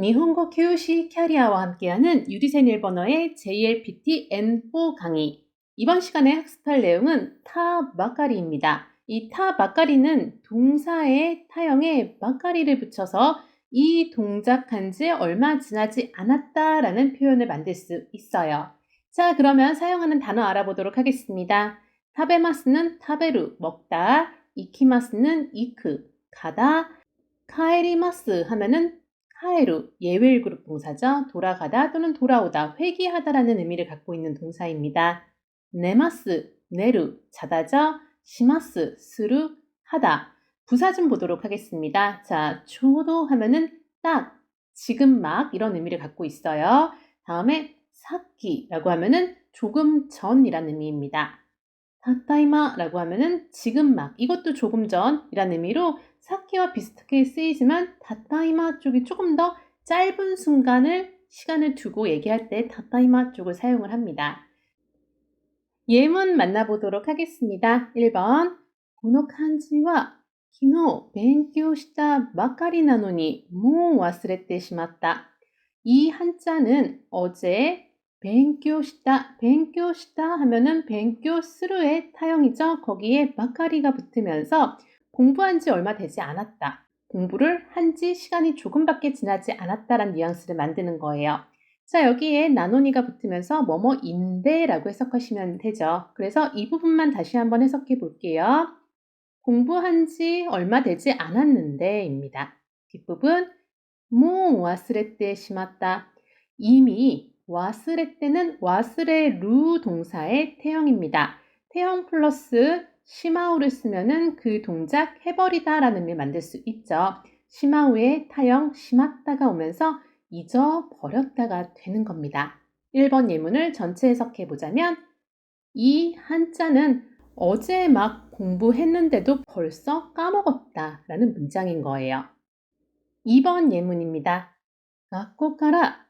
니혼고 교시 캐리아와 함께하는 유리센 일본어의 JLPT N4 강의. 이번 시간에 학습할 내용은 타 마카리입니다. 이 타 마카리는 동사의 타형에 마카리를 붙여서 이 동작한 지 얼마 지나지 않았다 라는 표현을 만들 수 있어요. 자, 그러면 사용하는 단어 알아보도록 하겠습니다. 타베마스는 타베루, 먹다, 이키마스는 이크, 가다, 카에리마스 하면은 카에루, 예외일 그룹 동사죠. 돌아가다 또는 돌아오다, 회귀하다라는 의미를 갖고 있는 동사입니다. 네마스, 네루, 자다죠. 시마스, 스루, 하다. 부사 좀 보도록 하겠습니다. 자, 초도 하면은 딱, 지금 막 이런 의미를 갖고 있어요. 다음에 사키라고 하면은 조금 전이란 의미입니다. 다타이마라고 하면은 지금 막 이것도 조금 전이란 의미로 사키와 비슷하게 쓰이지만 다타이마 쪽이 조금 더 짧은 순간을 시간을 두고 얘기할 때 다타이마 쪽을 사용을 합니다. 예문 만나보도록 하겠습니다. 1번 この漢字は 昨日 勉強したばかりなのにもう忘れてしまった. 이 한자는 어제 벤교시다, 벤교시다 하면은 벤교스루의 타형이죠. 거기에 마카리가 붙으면서 공부한 지 얼마 되지 않았다. 공부를 한 지 시간이 조금밖에 지나지 않았다란 뉘앙스를 만드는 거예요. 자, 여기에 나노니가 붙으면서 뭐뭐인데라고 해석하시면 되죠. 그래서 이 부분만 다시 한번 해석해 볼게요. 공부한 지 얼마 되지 않았는데입니다. 뒷부분, 뭐, 와스레 때 심었다. 이미 와스레 때는 와스레 루 동사의 태형입니다. 태형 플러스 시마우를 쓰면은 그 동작 해버리다 라는 을 만들 수 있죠. 시마우의 타형 심았다가 오면서 잊어버렸다가 되는 겁니다. 1번 예문을 전체 해석해 보자면 이 한자는 어제 막 공부했는데도 벌써 까먹었다 라는 문장인 거예요. 2번 예문입니다. 아, 나꼬까라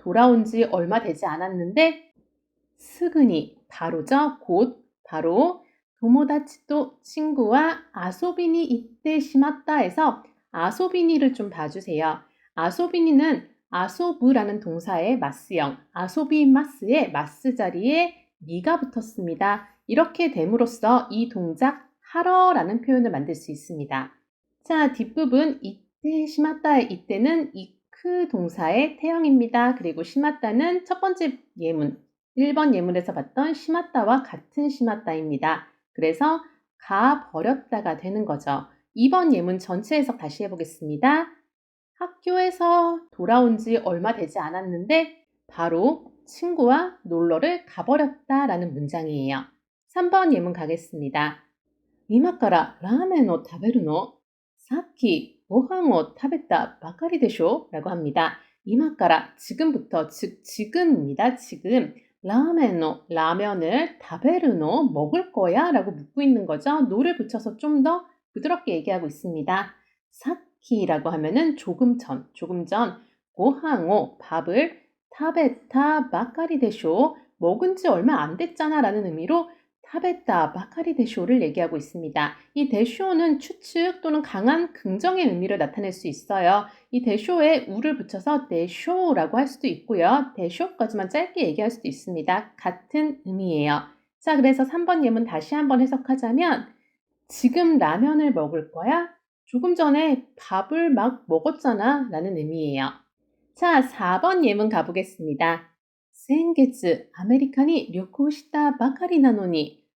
돌아온 지 얼마 되지 않았는데 스그니 바로죠. 곧 바로 도모다치도 친구와 아소비니 이때 심었다 해서 아소비니를 좀 봐주세요. 아소비니는 아소브라는 동사의 마스형, 아소비 마스의 마스 자리에 니가 붙었습니다. 이렇게 됨으로써 이 동작 하러라는 표현을 만들 수 있습니다. 자, 뒷부분 이때 심었다의 이때는 이 크 동사의 태형입니다. 그리고 심었다는 첫 번째 예문, 1번 예문에서 봤던 심었다와 같은 심었다입니다. 그래서 가버렸다가 되는 거죠. 2번 예문 전체 해석 다시 해보겠습니다. 학교에서 돌아온 지 얼마 되지 않았는데 바로 친구와 놀러를 가버렸다라는 문장이에요. 3번 예문 가겠습니다. 今から 라멘を 食べるの? さっき ご飯を食べたばかりでしょ? 라고 합니다. 今から 지금부터 즉 지금입니다. 지금 라멘노, 라면을 다베르노 먹을 거야? 라고 묻고 있는 거죠. 노를 붙여서 좀 더 부드럽게 얘기하고 있습니다. 사키라고 하면은 조금 전, 조금 전, 고항오, 밥을 타베타 마카리 데쇼, 먹은 지 얼마 안 됐잖아 라는 의미로 타베타 바카리 대쇼를 얘기하고 있습니다. 이 대쇼는 추측 또는 강한 긍정의 의미를 나타낼 수 있어요. 이 대쇼에 우를 붙여서 대쇼라고 할 수도 있고요. 대쇼까지만 짧게 얘기할 수도 있습니다. 같은 의미예요. 자, 그래서 3번 예문 다시 한번 해석하자면 지금 라면을 먹을 거야? 조금 전에 밥을 막 먹었잖아 라는 의미예요. 자, 4번 예문 가보겠습니다. 先月アメリカに旅行したばかりなのに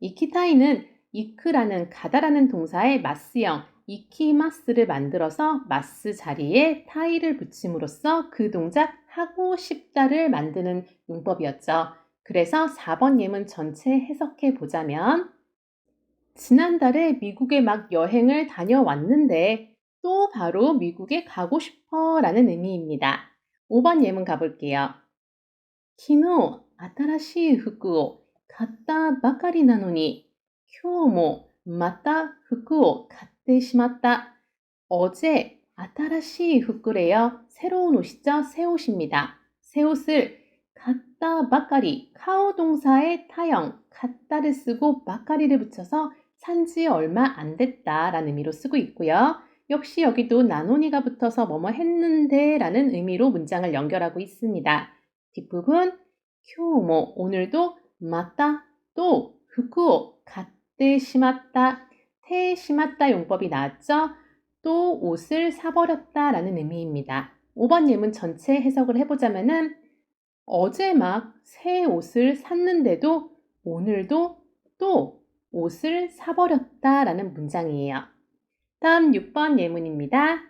이키타이는 이크라는 가다라는 동사의 마스형 이키마스를 만들어서 마스 자리에 타이를 붙임으로써 그 동작 하고 싶다를 만드는 용법이었죠. 그래서 4번 예문 전체 해석해 보자면 지난달에 미국에 막 여행을 다녀왔는데 또 바로 미국에 가고 싶어 라는 의미입니다. 5번 예문 가볼게요. 昨日新しい服を 買ったばかりなのに今日もまた服を買ってしまった. 어제 新しい 服래요. 새로운 옷이죠. 새 옷입니다. 새 옷을 갖다 바까리 카오 동사의 타형 갖다를 쓰고 바까리를 붙여서 산지 얼마 안 됐다라는 의미로 쓰고 있고요. 역시 여기도 나노니가 붙어서 뭐뭐 했는데 라는 의미로 문장을 연결하고 있습니다. 뒷부분 큐모 오늘도 맞다 또 후쿠오 갓대 심았다 태 심았다 용법이 나왔죠? 또 옷을 사버렸다 라는 의미입니다. 5번 예문 전체 해석을 해보자면은 어제 막 새 옷을 샀는데도 오늘도 또 옷을 사버렸다 라는 문장이에요. 다음 6번 예문입니다.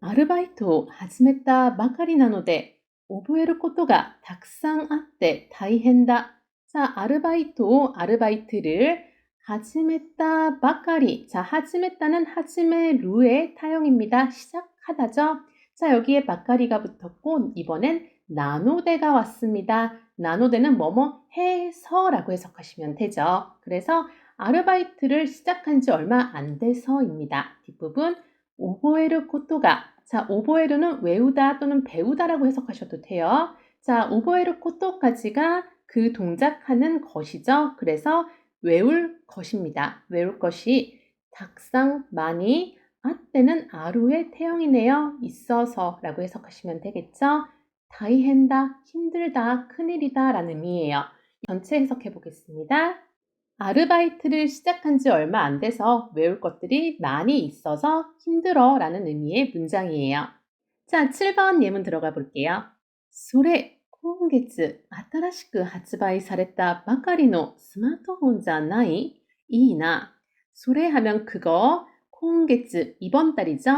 아르바이토 하지메타 마카리 나노데 오부에르 코토가 탁상 아때 다이헨다. 자, 아르바이토, 아르바이트를 하지메타 바카리. 자, 하지메타는 하지메 루의 타형입니다. 시작하다죠. 자, 여기에 바카리가 붙었고 이번엔 나노대가 왔습니다. 나노대는 뭐뭐 해서라고 해석하시면 되죠. 그래서 아르바이트를 시작한 지 얼마 안 돼서입니다. 뒷부분 오보에르 코토가 자 오보에르는 외우다 또는 배우다라고 해석하셔도 돼요. 자 오보에르 코토까지가 그 동작하는 것이죠. 그래서 외울 것입니다. 외울 것이 닭상 많이 아때는 아루의 태형이네요. 있어서 라고 해석하시면 되겠죠. 다이헨다, 힘들다, 큰일이다 라는 의미예요. 전체 해석해 보겠습니다. 아르바이트를 시작한 지 얼마 안 돼서 외울 것들이 많이 있어서 힘들어 라는 의미의 문장이에요. 자, 7번 예문 들어가 볼게요. 소레, 今月新しく発売されたばかりのスマートフォンじゃないいいな。それ 하면 그거, 今月 이번 달이죠.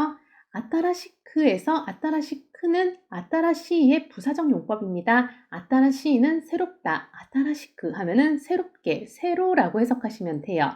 新しく에서 新しく 크는 아따라시의 부사적 용법입니다. 아따라시는 새롭다, 아따라시크 하면은 새롭게, 새로라고 해석하시면 돼요.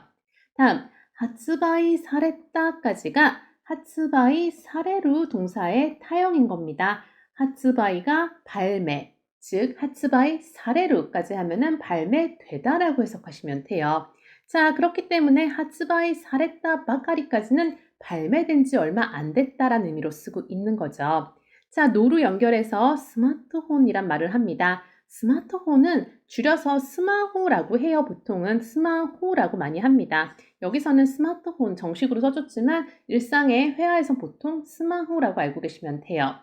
다음, 하츠바이 사레따까지가 하츠바이 사레루 동사의 타형인 겁니다. 하츠바이가 발매, 즉 하츠바이 사레루까지 하면은 발매되다라고 해석하시면 돼요. 자, 그렇기 때문에 하츠바이 사레따 바까리까지는 발매된 지 얼마 안 됐다라는 의미로 쓰고 있는 거죠. 자, 노루 연결해서 스마트폰이란 말을 합니다. 스마트폰은 줄여서 스마호라고 해요. 보통은 스마호라고 많이 합니다. 여기서는 스마트폰 정식으로 써줬지만 일상의 회화에서 보통 스마호라고 알고 계시면 돼요.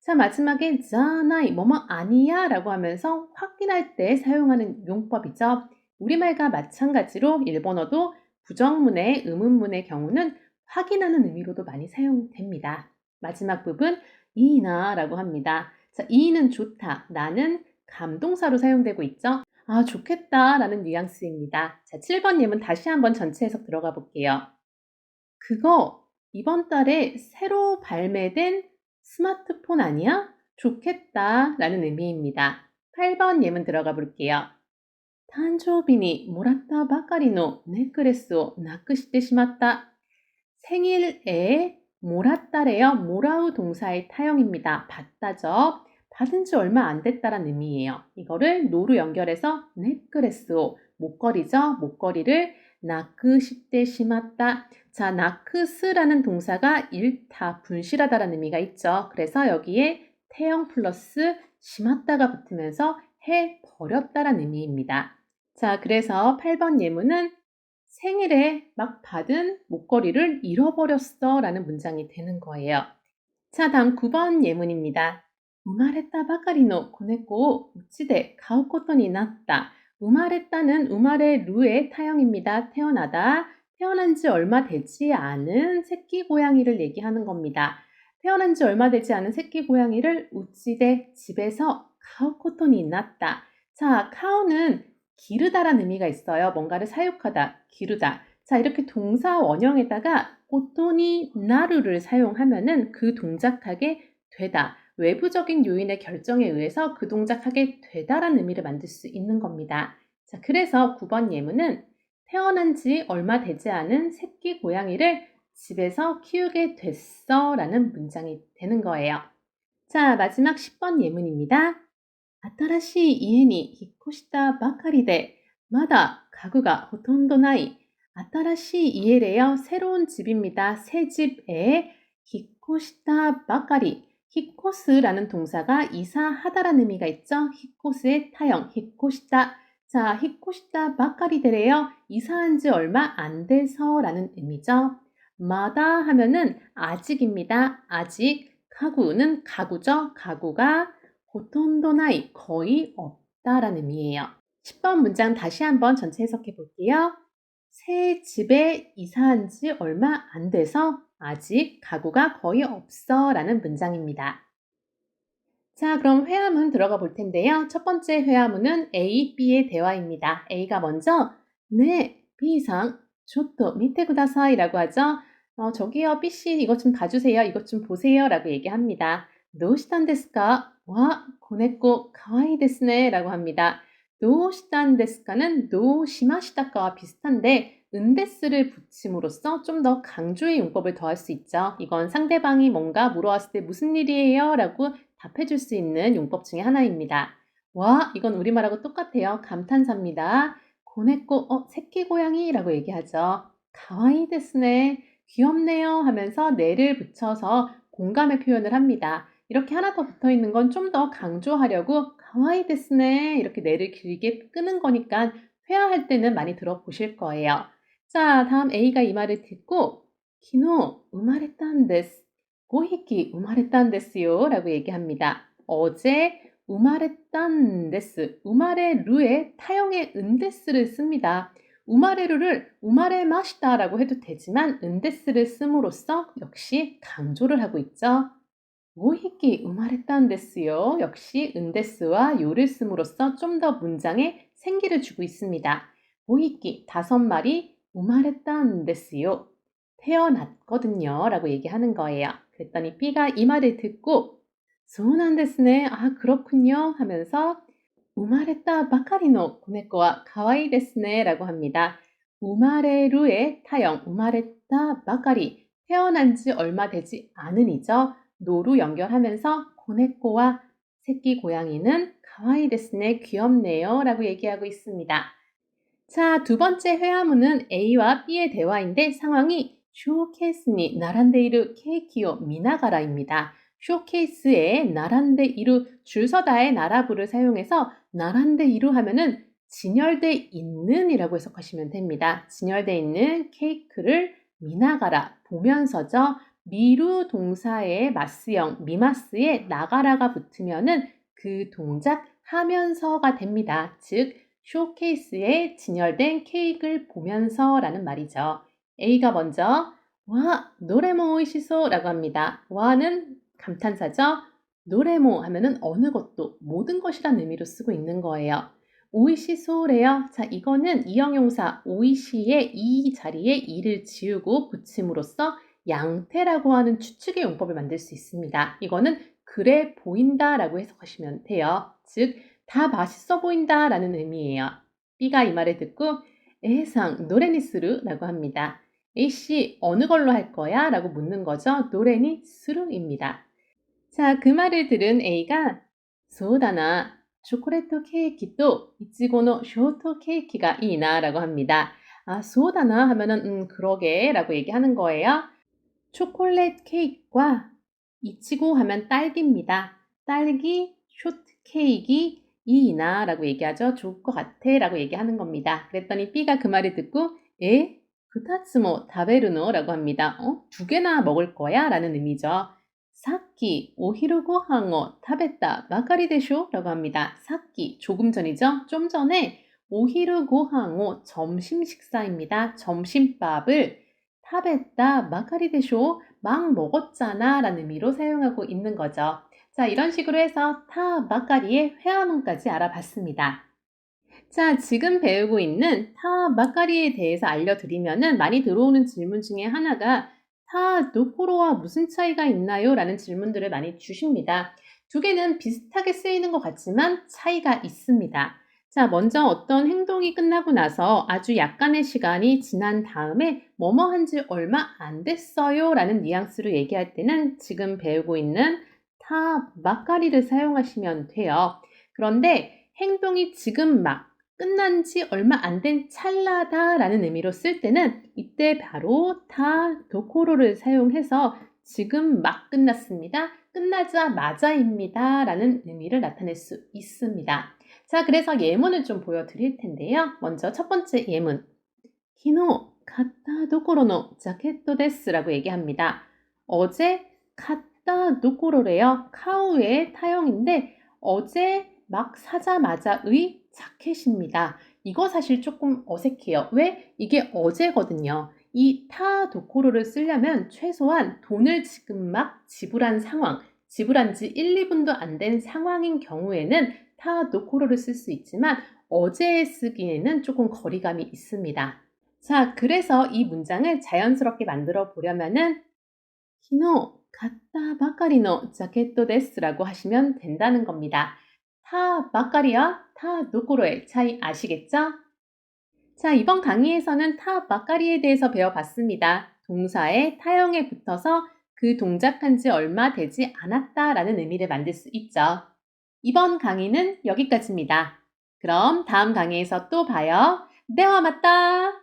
자, 마지막에 자나이 뭐뭐 아니야 라고 하면서 확인할 때 사용하는 용법이죠. 우리말과 마찬가지로 일본어도 부정문의 의문문의 경우는 확인하는 의미로도 많이 사용됩니다. 마지막 부분 이나 라고 합니다. 자, 이는 좋다. 나는 감동사로 사용되고 있죠. 아, 좋겠다. 라는 뉘앙스입니다. 자, 7번 예문 다시 한번 전체 해석 들어가 볼게요. 그거 이번 달에 새로 발매된 스마트폰 아니야? 좋겠다. 라는 의미입니다. 8번 예문 들어가 볼게요. 誕生日に 모라타 바카리노 네크레스오 나크시테 시마타 생일에 몰았다래요. 모라우 동사의 타형입니다. 받다죠. 받은 지 얼마 안 됐다란 의미예요. 이거를 노루 연결해서 네크레스오 목걸이죠. 목걸이를 나크시때 심었다. 자, 나크스라는 동사가 일타, 분실하다라는 의미가 있죠. 그래서 여기에 태형 플러스 심었다가 붙으면서 해 버렸다라는 의미입니다. 자, 그래서 8번 예문은 생일에 막 받은 목걸이를 잃어버렸어 라는 문장이 되는 거예요. 자, 다음 9번 예문입니다. 났다. 우마레타는 우마레 루의 타형입니다. 태어나다. 태어난 지 얼마 되지 않은 새끼 고양이를 얘기하는 겁니다. 태어난 지 얼마 되지 않은 새끼 고양이를 우찌대 집에서 카우코톤이 났다. 자, 카우는 기르다란 의미가 있어요. 뭔가를 사육하다, 기르다. 자, 이렇게 동사 원형에다가 코톤이 나루를 사용하면은 그 동작하게 되다. 외부적인 요인의 결정에 의해서 그 동작하게 되다라는 의미를 만들 수 있는 겁니다. 자, 그래서 9번 예문은 태어난 지 얼마 되지 않은 새끼 고양이를 집에서 키우게 됐어 라는 문장이 되는 거예요. 자, 마지막 10번 예문입니다. 아타라시 이엔이 히코시타 바카리데 마다 가구가 호톤도나이 아타라시 이엘에요 새로운 집입니다. 새 집에 히코시타 바카리 히코스라는 동사가 이사하다라는 의미가 있죠. 히코스의 타형, 히코시다. 자, 히코시다 바까리데래요. 이사한 지 얼마 안 돼서라는 의미죠. 마다 하면은 아직입니다. 아직. 가구는 가구죠. 가구가 호톤도나이 거의 없다라는 의미예요. 10번 문장 다시 한번 전체 해석해 볼게요. 새 집에 이사한 지 얼마 안 돼서 아직 가구가 거의 없어 라는 문장입니다. 자, 그럼 회화문 들어가 볼 텐데요. 첫 번째 회화문은 A, B의 대화입니다. A가 먼저 네, B상 조또 밑에 구다사이 라고 하죠. 어, 저기요, B씨 이것 좀 봐주세요. 이것 좀 보세요. 라고 얘기합니다. 노시탄 데스까? 와, 고네꼬 가와이 데스네. 라고 합니다. 노시탄 데스까는 노시마시다까와 비슷한데 은데스를 붙임으로써 좀 더 강조의 용법을 더할 수 있죠. 이건 상대방이 뭔가 물어왔을 때 무슨 일이에요? 라고 답해 줄 수 있는 용법 중에 하나입니다. 와, 이건 우리말하고 똑같아요. 감탄사입니다. 고네꼬, 어, 새끼 고양이 라고 얘기하죠. 가와이 데스네. 귀엽네요 하면서 네를 붙여서 공감의 표현을 합니다. 이렇게 하나 더 붙어 있는 건 좀 더 강조하려고 가와이 데스네 이렇게 네를 길게 끄는 거니까 회화할 때는 많이 들어보실 거예요. 자, 다음 A가 이 말을 듣고 기노 우마레딴 데스 고히키 우마레딴 데스요 라고 얘기합니다. 어제 우마레딴 데스 우마레 루에 타용의 은데스를 씁니다. 우마레루를 우마레 마시다 라고 해도 되지만 은데스를 씀으로써 역시 강조를 하고 있죠. 모히키 우마레딴 데스요. 역시 은데스와 요를 씀으로써 좀 더 문장에 생기를 주고 있습니다. 모히키 다섯 마리 우마레딴 데스요. 태어났거든요. 라고 얘기하는 거예요. 그랬더니 B가 이 말을 듣고 소난 데스네. 아 그렇군요. 하면서 우마레따 바카리노 고네코와 가와이 데스네 라고 합니다. 우마레루의 타형 우마레따 바카리 태어난 지 얼마 되지 않은이죠. 노루 연결하면서 고네코와 새끼 고양이는 가와이 데스네 귀엽네요 라고 얘기하고 있습니다. 자, 두 번째 회화문은 A와 B의 대화인데 상황이 쇼케이스니 나란데이르 케이키요 미나가라입니다. 쇼케이스에 나란데 이루 줄서다의 나라부를 사용해서 나란데 이루 하면은 진열돼 있는이라고 해석하시면 됩니다. 진열돼 있는 케이크를 미나가라 보면서죠. 미루 동사의 마스형 미마스에 나가라가 붙으면은 그 동작 하면서가 됩니다. 즉 쇼케이스에 진열된 케이크를 보면서 라는 말이죠. A가 먼저 와 노래모 오이시소 라고 합니다. 와는 감탄사죠. 노래모 하면은 어느 것도 모든 것이란 의미로 쓰고 있는 거예요. 오이시소래요. 자, 이거는 이형용사 오이시의 이 자리에 이를 지우고 붙임으로써 양태라고 하는 추측의 용법을 만들 수 있습니다. 이거는 그래 보인다라고 해석하시면 돼요. 즉, 다 맛있어 보인다 라는 의미예요. B가 이 말을 듣고 에상 노레니스루라고 합니다. A씨 어느 걸로 할 거야? 라고 묻는 거죠. 노레니 스루입니다. 자, 그 말을 들은 A가 소다나 초콜릿 케이크도 이치고노 쇼트 케이크가 이나 라고 합니다. 아, 소다나 하면은 음 그러게 라고 얘기하는 거예요. 초콜릿 케이크와 이치고 하면 딸기입니다. 딸기 쇼트 케이크 이나 라고 얘기하죠. 좋을 것 같아 라고 얘기하는 겁니다. 그랬더니 B가 그 말을 듣고 에? 그타츠모 다베르노 라고 합니다. 어? 두 개나 먹을 거야? 라는 의미죠. 사키 오히루 고항어 타베타 마카리 데쇼 라고 합니다. 사키 조금 전이죠. 좀 전에 오히루 고항어 점심 식사입니다. 점심밥을 타베타 마카리 데쇼 막 먹었잖아 라는 의미로 사용하고 있는 거죠. 자, 이런 식으로 해서 타 마까리의 회화문까지 알아봤습니다. 자, 지금 배우고 있는 타 마까리에 대해서 알려드리면은 많이 들어오는 질문 중에 하나가 타 노코로와 무슨 차이가 있나요? 라는 질문들을 많이 주십니다. 두 개는 비슷하게 쓰이는 것 같지만 차이가 있습니다. 자, 먼저 어떤 행동이 끝나고 나서 아주 약간의 시간이 지난 다음에 뭐뭐 한 지 얼마 안 됐어요 라는 뉘앙스로 얘기할 때는 지금 배우고 있는 타 마까리를 사용하시면 돼요. 그런데 행동이 지금 막 끝난 지 얼마 안 된 찰나다 라는 의미로 쓸 때는 이때 바로 타 도코로를 사용해서 지금 막 끝났습니다. 끝나자마자입니다. 라는 의미를 나타낼 수 있습니다. 자, 그래서 예문을 좀 보여드릴 텐데요. 먼저 첫 번째 예문. 키노 카타 도코로노 자켓도 데스라고 얘기합니다. 어제 카 타 도코로래요. 카우의 타형인데 어제 막 사자마자의 자켓입니다. 이거 사실 조금 어색해요. 왜? 이게 어제거든요. 이 타 도코로를 쓰려면 최소한 돈을 지금 막 지불한 상황, 지불한 지 1, 2분도 안 된 상황인 경우에는 타 도코로를 쓸 수 있지만 어제 쓰기에는 조금 거리감이 있습니다. 자, 그래서 이 문장을 자연스럽게 만들어 보려면은 키노 가타 바카리노 자켓도 데스라고 하시면 된다는 겁니다. 타 바카리와 타 노코로의 차이 아시겠죠? 자, 이번 강의에서는 타 바카리에 대해서 배워봤습니다. 동사의 타형에 붙어서 그 동작한 지 얼마 되지 않았다 라는 의미를 만들 수 있죠. 이번 강의는 여기까지입니다. 그럼 다음 강의에서 또 봐요. 네와 맞다!